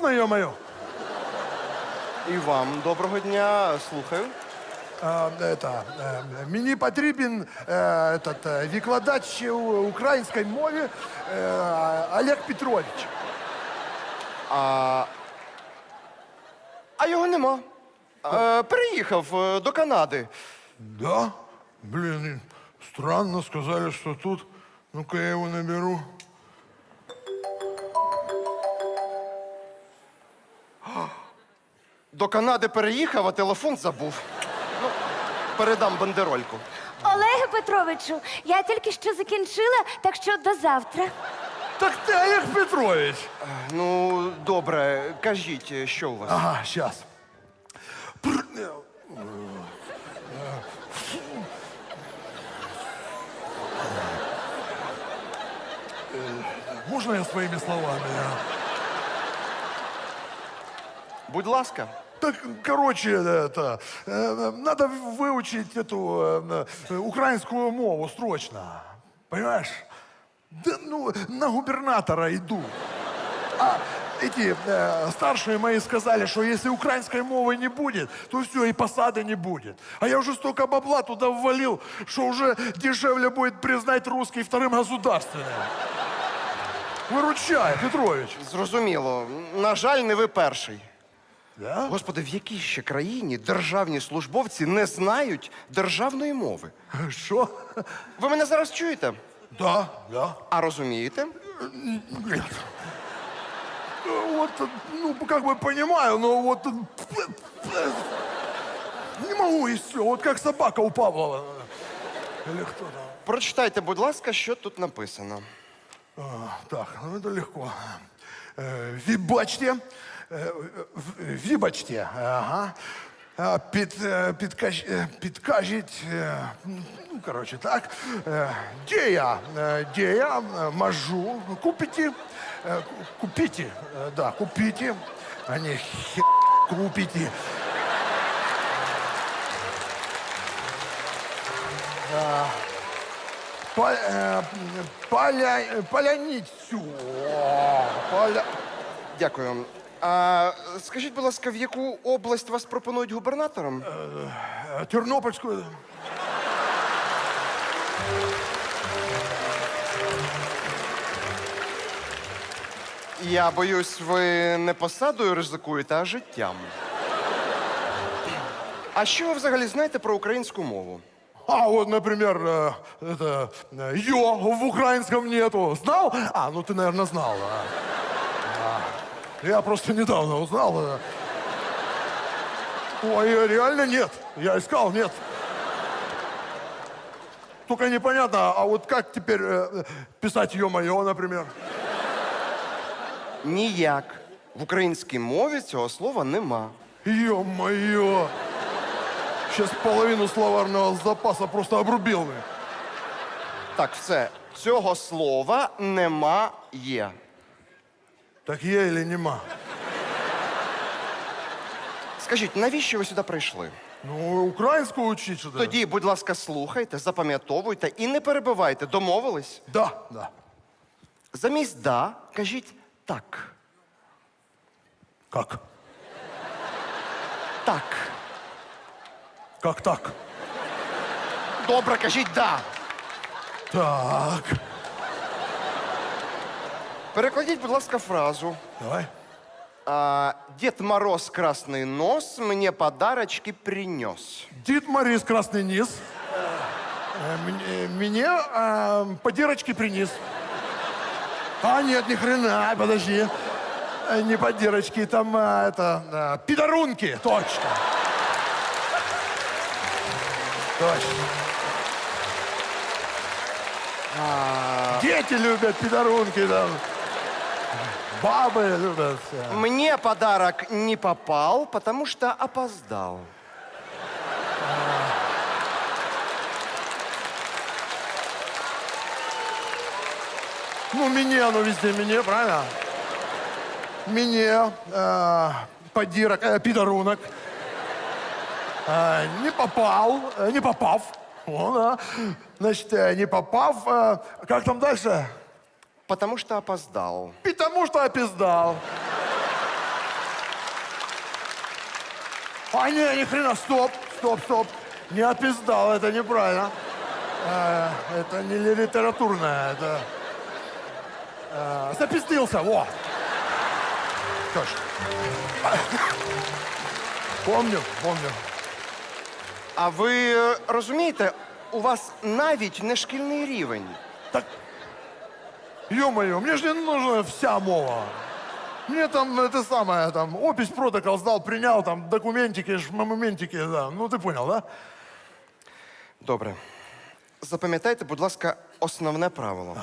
Можна, ё-моё? І вам доброго дня, слухаю. А, это, е, мені потрібен е, этот, е, викладач у- української мови е, Олег Петрович. А його нема. Е, переїхав е, до Канади. Да? Блин, странно сказали, что тут. Ну-ка я его наберу. До Канади переїхав, а телефон забув. Ну, передам бандерольку. Олеге Петровичу, я тільки що закінчила, так що до завтра. Так ты Олег Петрович. Ну, добре, кажіть, що у вас? Ага, сейчас. Можно я своими словами? а? Будь ласка. Так, короче, это, э, надо выучить эту э, украинскую мову срочно. Понимаешь? Да, ну, на губернатора иду. А эти э, старшие мои сказали, что если украинской мовы не будет, то все, и посады не будет. А я уже столько бабла туда ввалил, что уже дешевле будет признать русский вторым государственным. Выручай, Петрович. Зрозуміло. На жаль, не ви перший. Да? Господи, в якій ще країні державні службовці не знають державної мови? Что? Ви мене зараз чуєте? Да, да. А розумієте? Нет. Вот, ну, как бы понимаю, но вот... Не могу и все. Вот как собака у Павлова. Или кто там? Прочитайте, будь ласка, що тут написано. А, так, ну это легко. Э, Вибачте. в- Вибачте. Ага. Під, е, підкаж, е, підкажіть, е, ну, короче, так, Е, де я, Е, де я е, можу е, купите, е, да, купите, а не хе, купите. Е, Поля, поляницю. Поля... Дякую. А скажіть, будь ласка, в яку область вас пропонують губернатором? Е, Тернопільську. Я боюсь, ви не посадою ризикуєте, а життям. А що ви взагалі знаєте про українську мову? А вот, например, э, это э, ё в украинском нету. Знал? А, ну ты, наверное, знал. а. А, Я просто недавно узнал. э. Ой, э, реально нет. Я искал, нет. Только непонятно, а вот как теперь э, писать ё-моё, например? Ніяк. В українській мові цього слова нема. Ё-моё! Сейчас половину словарного запаса просто обрубил бы. Так, все. Цього слова нема є. Так є или нема? Скажіть, навіщо ви сюди прийшли? Ну, українську учить сюди. Тоді, будь ласка, слухайте, запам'ятовуйте і не перебивайте. Домовились? Да, да. Замість да, кажіть так. Как? Так. Как так? Добре, кажіть да. Так. Перекладіть, будь ласка, фразу. Давай. А, Дед Мороз красный нос мне подарочки принес. Дід Морис Красный Низ э, мне, мне э, принес. А, нет, ни хрена, подожди. Э, Не по дырочке, там э, это, э, пидорунки, точно. Точно. Дети любят пидорунки, там. Бабы любят. всё. Мне подарок не попал, потому что опоздал. Ну, мне оно везде, мне, правильно? Мне, э, подирок, э, пидорунок. Э, не попал, э, не попав. О, да. Значит, э, не попав. э, как там дальше? Потому что опоздал. Потому что опиздал. А не, ни хрена, стоп, стоп, стоп. Не опиздал, это неправильно. Э, это не ли- литературное, это... э, запиздился, во. Точно. Помню, помню. А ви е, розумієте, у вас навіть не шкільний рівень. Так, ё-моё, мне же не нужна вся мова. Мне там это самое, там, опись протокол сдал, принял, там, документики, ж, моментики, да. Ну, ты понял, да? Добре. Запам'ятайте, будь ласка, основне правило.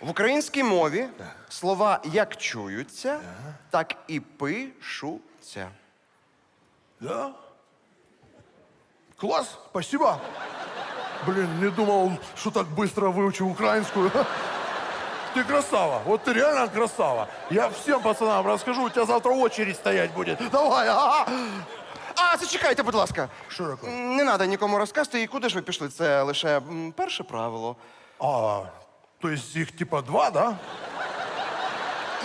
В українській мові слова як чуються, так і пишуться. Да? Класс, спасибо. Блин, не думал, что так быстро выучу украинскую. Ты красава, вот ты реально красава. Я всем пацанам расскажу, у тебя завтра очередь стоять будет. Давай, ага. А, зачекайте, будь ласка. Що таке? Не треба нікому розказати. І куди ж ви пішли? Це лише м, перше правило. А, то есть их типа два, да?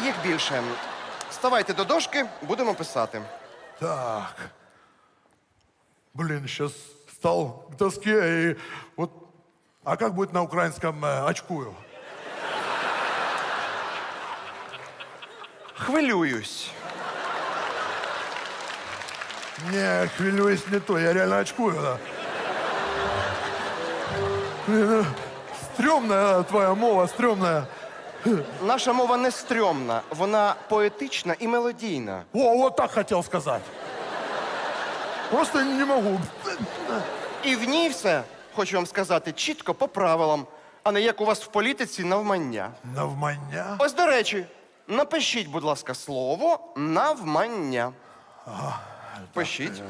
Їх більше. Ставайте до дошки, будемо писати. Так. Блин, сейчас стал к доске и вот... А как будет на украинском э, очкую? Хвилююсь. Не, хвилююсь не то, я реально очкую, да. Блин, э, стрёмная твоя мова, стрёмная. Наша мова не стрьомна, вона поетична і мелодійна. О, вот так хотел сказать. Просто не могу. І в ній все, хочу вам сказати, чітко по правилам, а не як у вас в політиці навмання. Навмання. Ось до речі, напишіть, будь ласка, слово навмання. Пишіть.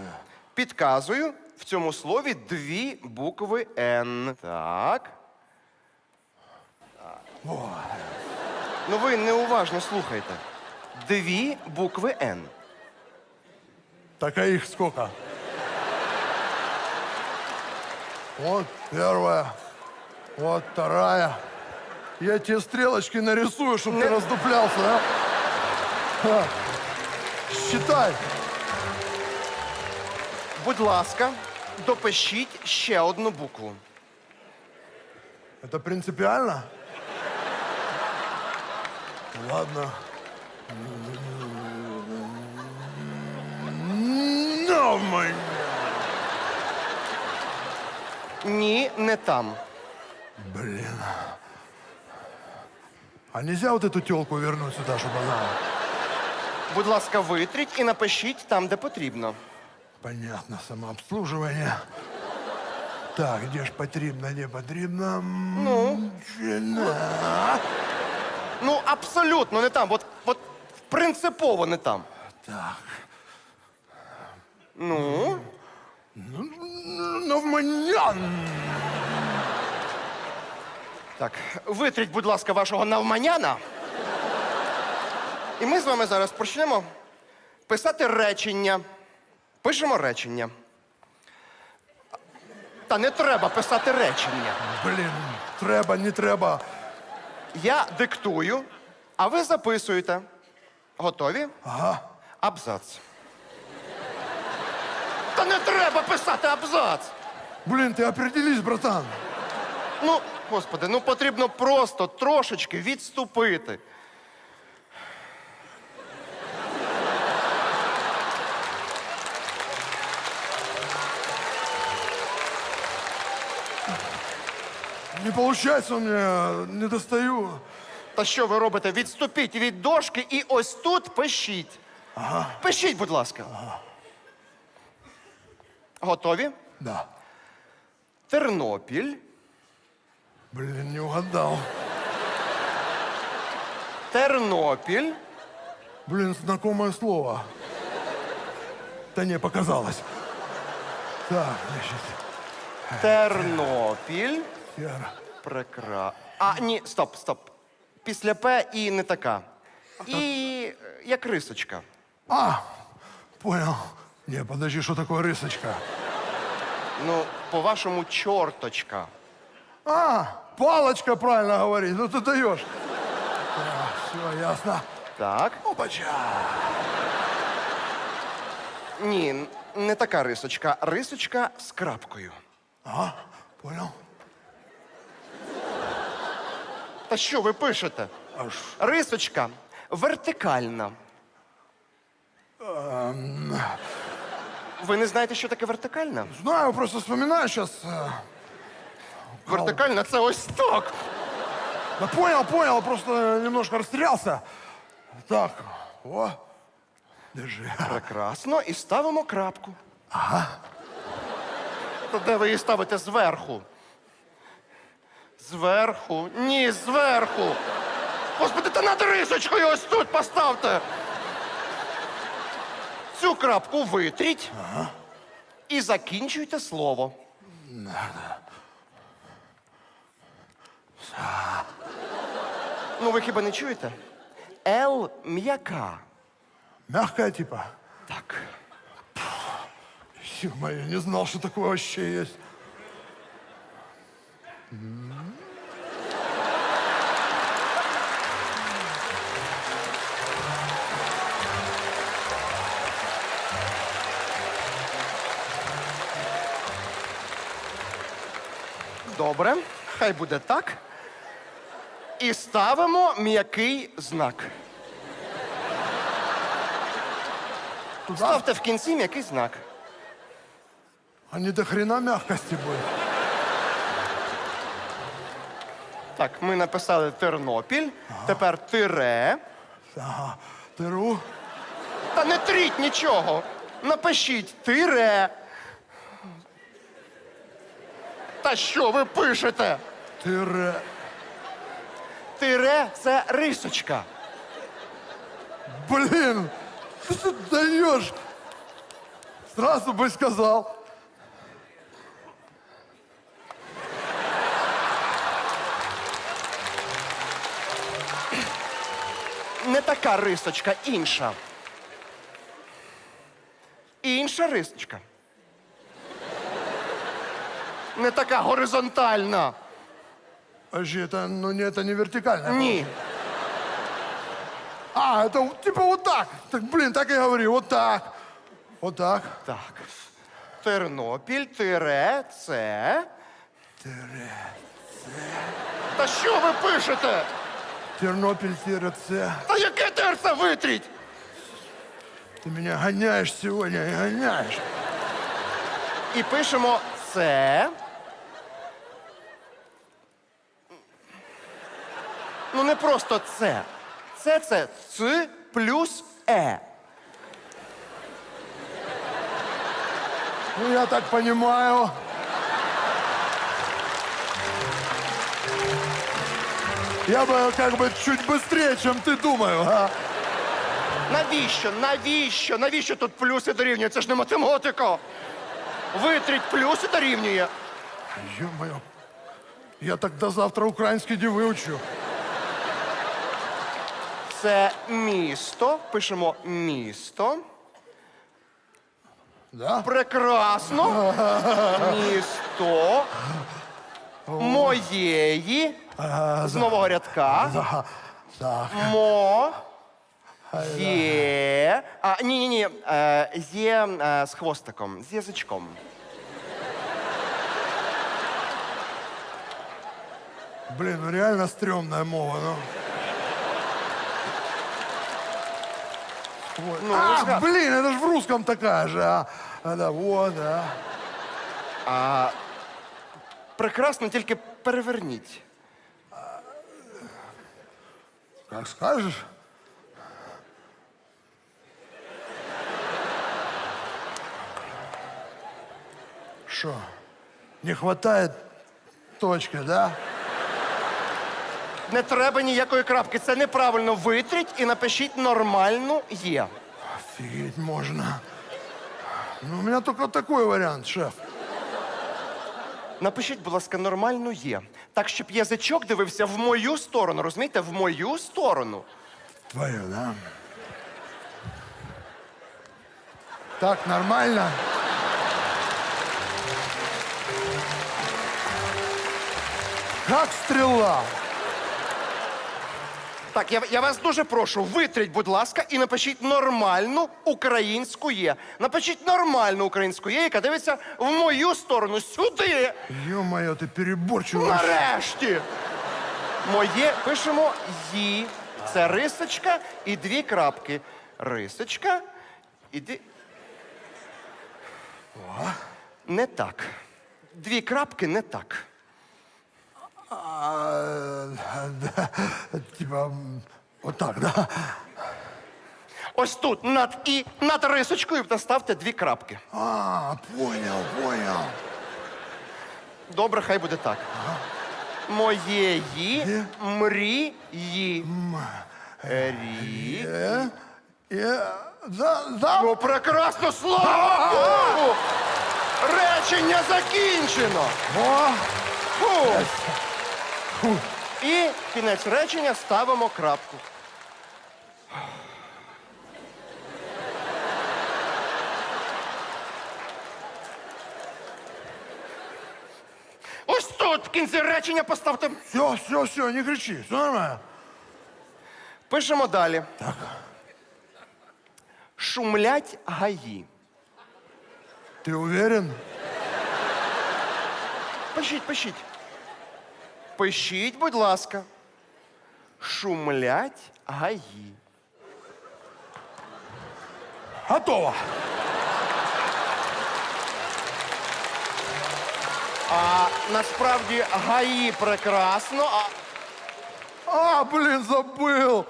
Підказую, в цьому слові дві букви Н. Так. Ну ви неуважно слухайте. Дві букви Н. Так а их сколько? Вот первая, вот вторая. Я тебе стрелочки нарисую, чтобы ты раздуплялся, а? А. Считай. Будь ласка, допишіть ще одну букву. Это принципиально? Ладно. Навмання. Ні, не там. Блин. А нельзя вот эту телку вернуть сюда, чтобы она... Будь ласка, витріть і напишіть там, де потрібно. Понятно, самообслуживание. Так, где ж потрібно, не потрібно? Ну? Ну, абсолютно не там. От, от принципово не там. Так. Ну, Навманян! Так, витріть, будь ласка, вашого навманяна. І ми з вами зараз почнемо писати речення. Пишемо речення. Та не треба писати речення. Блін, треба, не треба. Я диктую, а ви записуєте. Готові? Ага. Абзац. Та не треба писати абзац. Блін, ти определись, братан. Ну, господи, ну потрібно просто трошечки відступити. Не получается у меня, не достаю. Та що ви робите? Відступіть від дошки і ось тут пишіть. Пишіть, будь ласка. Готові? Да. Тернопіль. Блин, не угадал. Тернопіль. Блин, знакомое слово. Да не, показалось. Так, значит, Тернопіль. Яра. Прекра. А, ні, стоп, стоп. Після П і не така. І е, як рисочка. А, понял. Не, подожди, что такое рысочка? Ну, по-вашому, чорточка. А, палочка правильно говорит. Ну ты даешь. все, ясно. Так. Опача. Ні, не така рисочка, рисочка з крапкою. Ага, понял. Та що ви пишете? Аж Рисочка вертикальна. Ви не знаєте, що таке вертикальна? знаю, просто вспоминаю сейчас. Вертикальна це ось так. Да понял, понял, просто немножко растерялся. Так, о, держи. Прекрасно, і ставимо крапку. Ага. То де ви її ставите зверху? Зверху? Ні, зверху. Господи, та над рисочкою ось тут поставте. Цю крапку витріть і закінчуйте слово. Ну, ви хіба не чуєте? Л м'яка. Мягкая типа. Так. Ё-моё, не знал, что такое вообще есть. Добре, хай буде так. І ставимо м'який знак. Ставте в кінці м'який знак. А не до хрена мягкости будет. Так, ми написали Тернопіль, тепер тире. Ага, тыру. Та не тріть нічого. Напишіть тире. Та що ви пишете? Тыре. Тире це рисочка. Блин, ты что даешь? Сразу бы сказал. Не така рисочка, інша. Інша рисочка. Не така горизонтальна. Вообще, это, ну, не, это не вертикально. Ні. А, это вот типа вот так. Так, блин, так и говори, вот так. Вот так. Так. Тернопіль, тире, це. Тире. Та що ви пишете? Тернопіль, тире, це. Та яке терце витріть? Ты меня гоняешь сегодня, гоняешь. І пишемо це. Ну не просто це. Це це ц плюс е. Ну, я так понимаю. Я бы как бы чуть быстрее, чем ты думаю, а? Навіщо? Навіщо? Навіщо тут плюси дорівнює? Це ж не математика. Витріть плюси дорівнює. Ё-моё. Я так до завтра украинский не выучу. Це місто. Пишемо місто. Да? Прекрасно. Місто моєї з нового рядка. Да. Так. Мо. Є. А, ні, ні, ні. Е, є е, з хвостиком, з язичком. Блин, ну реально стрёмная мова, ну. Вот. Ну, а, как? блин, это же в русском такая же, а. А, да, вот, да. Прекрасно, тільки переверніть. Как скажешь. Что? Не хватает точки, да? Не треба ніякої крапки. Це неправильно. Витріть і напишіть нормальну є. Офигеть можно. Ну, у меня только такой вариант, шеф. Напишіть, будь ласка, нормальну є. Так, щоб язичок дивився в мою сторону, розумієте? В мою сторону. Твою, да? Так, нормально? Как стрела. Так, я, я вас дуже прошу, витріть, будь ласка, і напишіть нормальну українську є. Напишіть нормальну українську є, яка дивиться в мою сторону, сюди. Ё-моё, ты переборчивый. Нарешті. Моє пишемо «ї». Це рисочка і дві крапки. Рисочка і дві. Не так. Дві крапки не так. А, да, типа, м, вот так, да? Ось тут над і над рисочкою поставте дві крапки. А, понял, понял. Добре, хай буде так. Моєї Є? мрії. Рі. Э, да, да. Ну, прекрасно, слава Богу! Речення закінчено. О, Фу. І кінець речення ставимо крапку. Ось тут в кінці речення поставте. все, все, все, не кричи, все нормально. Пишемо далі. Так. Шумлять гаї. Ты уверен? Пишіть, пишіть. Пишіть, будь ласка. Шумлять гаї. Готово. А насправді гаї прекрасно, а А, блин, забыл.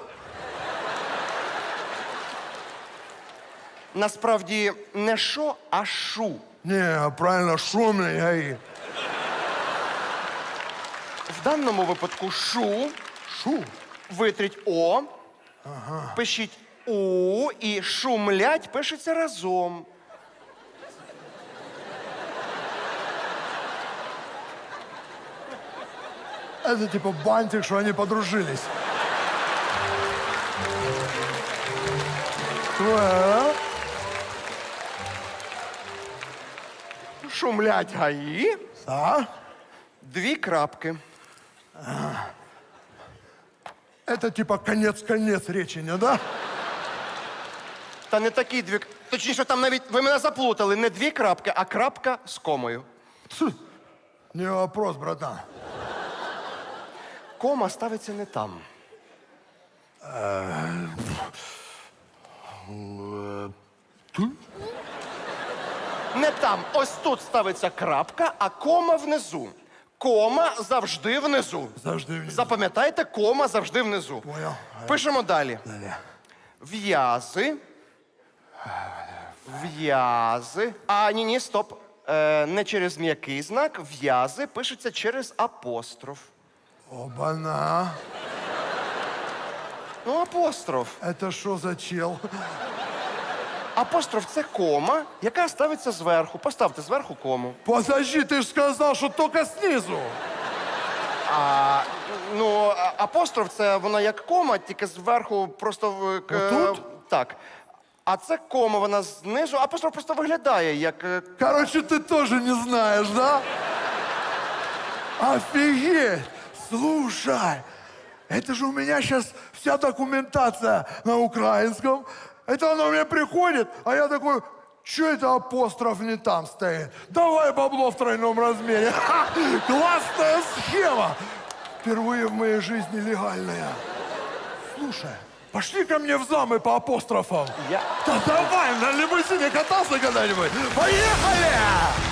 насправді не шо, а шу. Не, правильно, шумный гаи. В даному випадку шу, Шу. витріть О, пишіть У і шумлять пишеться разом. Это типа бантик, что они подружились. Шумлять гаї, А? дві крапки. Это типа конец-конец речения, да? Та не такі дві. Точніше, там навіть ви мене заплутали. Не дві крапки, а крапка з комою. Тьфу. Не вопрос, братан. Кома ставиться не там. Не там. Ось тут ставиться крапка, а кома внизу. Кома завжди внизу. Завжди внизу. Запам'ятайте, кома завжди внизу. Понял. Пишемо далі. В'язи. В'язи. А, ні, ні, стоп. Е, не через м'який знак. В'язи пишеться через апостроф. Оба-на. Ну, апостроф. Это что за чел? Апостроф це кома, яка ставиться зверху. Поставте зверху кому. Подожди, ты же сказал, что только снизу. А, ну, а- апостроф це вона як кома, тільки зверху просто в к- Отут? так. А це кома, вона знизу. Апостроф просто виглядає як. е, Короче, ты тоже не знаешь, да? Офигеть! Слушай, это же у меня сейчас вся документация на украинском. Это оно мне приходит, а я такой, что это апостроф не там стоит? Давай бабло в тройном размере. Ха! Классная схема! Впервые в моей жизни легальная. Слушай, пошли ко мне в замы по апострофам. Я... Да давай, на лимузине катался когда-нибудь? Поехали!